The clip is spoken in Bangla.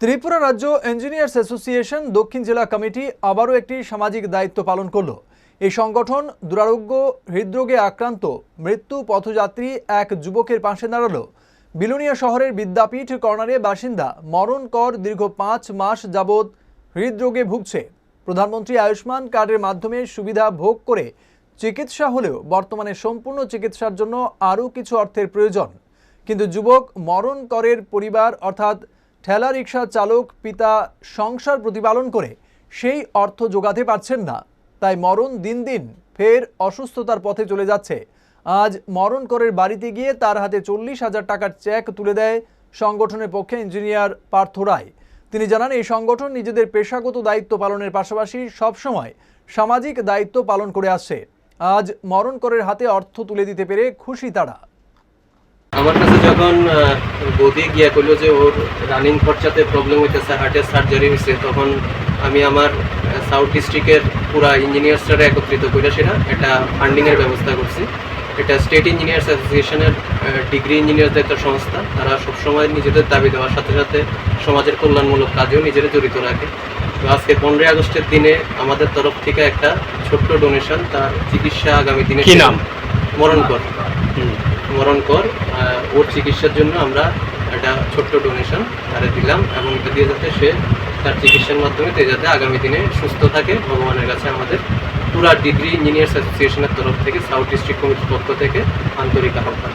ত্রিপুরা রাজ্য ইঞ্জিনিয়ার্স অ্যাসোসিয়েশন দক্ষিণ জেলা কমিটি আবারও একটি সামাজিক দায়িত্ব পালন করল। এই সংগঠন দুরারোগ্য হৃদরোগে আক্রান্ত, মৃত্যু পথযাত্রী এক যুবকের পাশে দাঁড়াল। বিলুনিয়া শহরের বিদ্যাপীঠ কর্নারে বাসিন্দা মরণ কর দীর্ঘ পাঁচ মাস যাবৎ হৃদরোগে ভুগছে। প্রধানমন্ত্রী আয়ুষ্মান কার্ডের মাধ্যমে সুবিধা ভোগ করে চিকিৎসা হলেও বর্তমানে সম্পূর্ণ চিকিৎসার জন্য আরও কিছু অর্থের প্রয়োজন। কিন্তু যুবক মরণ করের পরিবার, অর্থাৎ ঠেলা রিক্সা চালক পিতা সংসার প্রতিপালন করে সেই অর্থ যোগাতে পারছেন না। তাই মরণ দিন দিন ফের অসুস্থতার পথে চলে যাচ্ছে। আজ মরণ করের বাড়িতে গিয়ে তার হাতে চল্লিশ হাজার টাকার চেক তুলে দেয় সংগঠনের পক্ষে ইঞ্জিনিয়ার পার্থ রায়। তিনি জানান, এই সংগঠন নিজেদের পেশাগত দায়িত্ব পালনের পাশাপাশি সবসময় সামাজিক দায়িত্ব পালন করে আসছে। আজ মরণ করের হাতে অর্থ তুলে দিতে পেরে খুশি তারা। আমার কাছে যখন বৌদি গিয়া করল যে ওর রানিং খরচাতে প্রবলেম হইতেছে হার্টের সার্জারি হয়েছে তখন আমি আমার সাউথ ডিস্ট্রিক্টের পুরা ইঞ্জিনিয়ার্সরা একত্রিত করে সেটা একটা ফান্ডিংয়ের ব্যবস্থা করছি। এটা স্টেট ইঞ্জিনিয়ার্স অ্যাসোসিয়েশনের ডিগ্রি ইঞ্জিনিয়ারদের একটা সংস্থা তারা সবসময় নিজেদের দাবি দেওয়ার সাথে সাথে সমাজের কল্যাণমূলক কাজেও নিজেরা জড়িত রাখে। তো আজকে পনেরোই আগস্টের দিনে আমাদের তরফ থেকে একটা ছোট্ট ডোনেশন তার চিকিৎসা আগামী দিনে কি নাম? মরণ কর মরণ কর আহ, ওর চিকিৎসার জন্য আমরা একটা ছোট্ট ডোনেশন তারা দিলাম এবং এটা দিয়ে যাতে সে তার চিকিৎসার মাধ্যমে তে যাতে আগামী দিনে সুস্থ থাকে। ভগবানের কাছে আমাদের পুরা ডিগ্রি ইঞ্জিনিয়ার্স অ্যাসোসিয়েশনের তরফ থেকে, সাউথ ডিস্ট্রিক্ট কমিটির পক্ষ থেকে আন্তরিক আহ্বান।